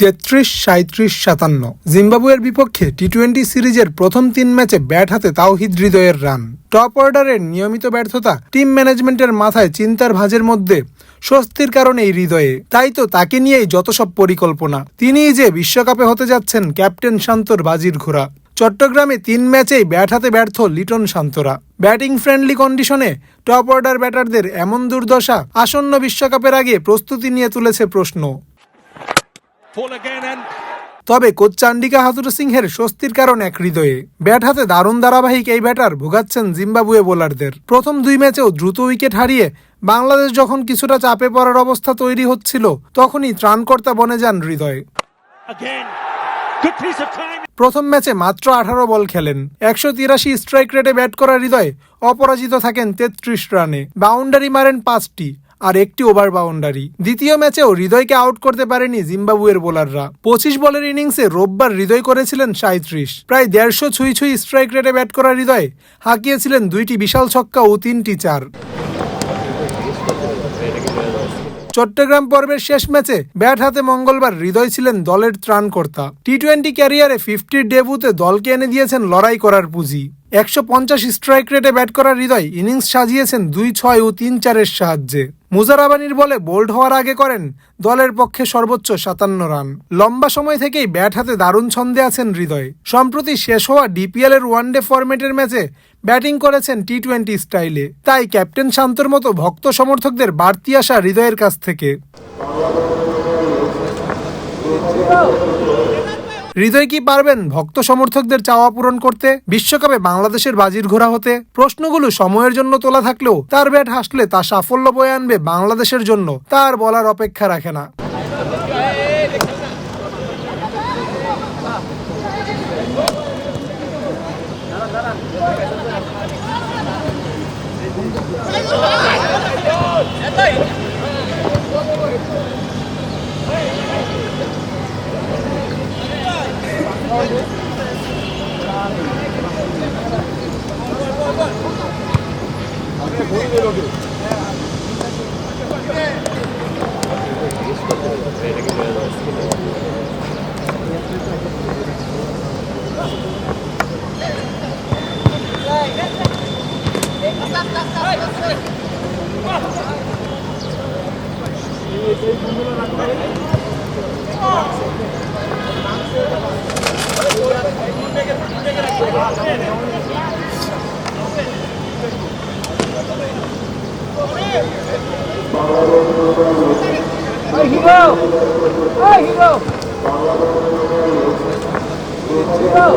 তেত্রিশ সাঁত্রিশ সাতান্ন। জিম্বাবুয়ের বিপক্ষে টি টোয়েন্টি সিরিজের প্রথম তিন ম্যাচে ব্যাট হাতে তাওহিদ হৃদয়ের রান। টপ অর্ডারের নিয়মিত ব্যর্থতা টিম ম্যানেজমেন্টের মাথায় চিন্তার ভাঁজের মধ্যে স্বস্তির কারণে এই হৃদয়ে। তাই তো তাকে নিয়েই যত সব পরিকল্পনা। তিনিই যে বিশ্বকাপে হতে যাচ্ছেন ক্যাপ্টেন শান্তর বাজির ঘোড়া। চট্টগ্রামে তিন ম্যাচেই ব্যাট হাতে ব্যর্থ লিটন শান্তরা। ব্যাটিং ফ্রেন্ডলি কন্ডিশনে টপ অর্ডার ব্যাটারদের এমন দুর্দশা আসন্ন বিশ্বকাপের আগে প্রস্তুতি নিয়ে তুলেছে প্রশ্ন। তবে কোচ চান্ডিকা হাতুরু সিংহের স্বস্তির কারণ এক হৃদয়ে। ব্যাট হাতে দারুণ ধারাবাহিক এই ব্যাটার ভোগাচ্ছেন জিম্বাবুয়ে বোলারদের। প্রথম দুই ম্যাচেও দ্রুত উইকেট হারিয়ে বাংলাদেশ যখন কিছুটা চাপে পড়ার অবস্থা তৈরি হচ্ছিল তখনই ত্রাণকর্তা বনে যান হৃদয়। প্রথম ম্যাচে মাত্র আঠারো বল খেলেন। একশো তিরাশি স্ট্রাইক রেটে ব্যাট করা হৃদয় অপরাজিত থাকেন তেত্রিশ রানে। বাউন্ডারি মারেন পাঁচটি, আর একটি ওভার বাউন্ডারি দ্বিতীয় ম্যাচেও হৃদয়কে আউট করতে পারেনি জিম্বাবুয়ের বোলাররা। পঁচিশ বলের ইনিংসে রোববার হৃদয় করেছিলেন সাঁত্রিশ প্রায় দেড়শো ছুঁই ছুঁই স্ট্রাইক রেটে ব্যাট করা হৃদয় হাঁকিয়েছিলেন দুইটি বিশাল ছক্কা ও তিনটি চার। চট্টগ্রাম পর্বের শেষ ম্যাচে ব্যাট হাতে মঙ্গলবার হৃদয় ছিলেন দলের ত্রাণকর্তা। টি টোয়েন্টি ক্যারিয়ারে ফিফটির ডেবুতে দলকে এনে দিয়েছেন লড়াই করার পুঁজি। একশো পঞ্চাশ স্ট্রাইক রেটে ব্যাট করার হৃদয় ইনিংস সাজিয়েছেন দুই ছয় ও তিন চারের সাহায্যে। মুজারাবানির বলে বোল্ড হওয়ার আগে করেন দলের পক্ষে সর্বোচ্চ সাতান্ন রান। লম্বা সময় থেকেই ব্যাট হাতে দারুণ ছন্দে আছেন হৃদয়। সম্প্রতি শেষ হওয়া ডিপিএল এর ওয়ানডে ফরম্যাটের ম্যাচে ব্যাটিং করেছেন টি টোয়েন্টি স্টাইলে। তাই ক্যাপ্টেন শান্তর মতো ভক্ত সমর্থকদের বাড়তি আসা হৃদয়ের কাছ থেকে। হৃদয় কি পারবেন ভক্ত সমর্থকদের চাওয়া পূরণ করতে? বিশ্বকাপে বাংলাদেশের বাজির ঘোড়া হতে? প্রশ্নগুলো সময়ের জন্য তোলা থাকলেও তার ব্যাট হাসলে তা সাফল্য বয়ে আনবে বাংলাদেশের জন্য। তার বলার অপেক্ষা রাখে না। Hero! Hey, hero! Hero!